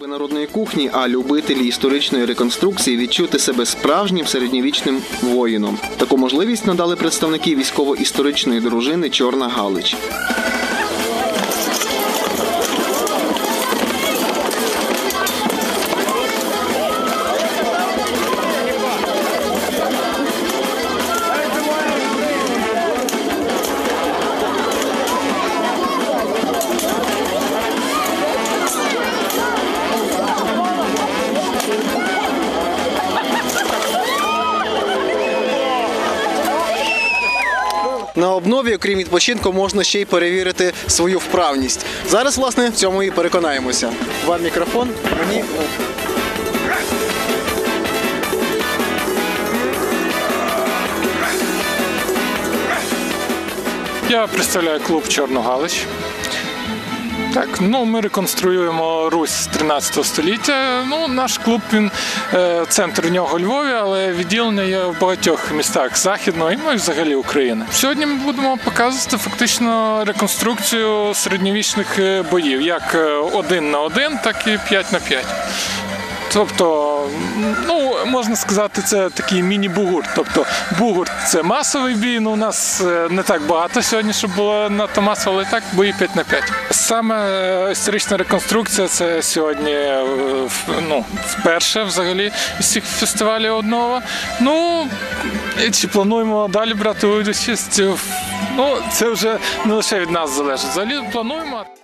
Вироби народної кухні, а любителі історичної реконструкції відчути себе справжнім середньовічним воїном. Таку можливість надали представники військово-історичної дружини Чорна Галич. На обнові, окрім відпочинку, можна ще й перевірити свою вправність. Зараз, власне, в цьому і переконаємося. Вам мікрофон, мені Я представляю клуб Чорногалич. Так, ну ми реконструюємо Русь з 13 століття. Ну, наш клуб він центр центр нього Львові, але відділення є в багатьох містах західної, ну і взагалі України. Сьогодні ми будемо показувати фактично реконструкцію середньовічних е, боїв, як е, один на один, так і 5 на 5. Тобто, ну можна сказати, це такий міні-бугурт. Тобто бугурт це масовий бій. Ну у нас е, не так багато сьогодні, щоб було надто масово, але так бої 5 на 5. Саме е, історична реконструкція це сьогодні е, ну, вперше взагалі із всіх фестивалів одного. Ну чи плануємо далі брати участь? Ну це вже не лише від нас залежить. Взагалі плануємо.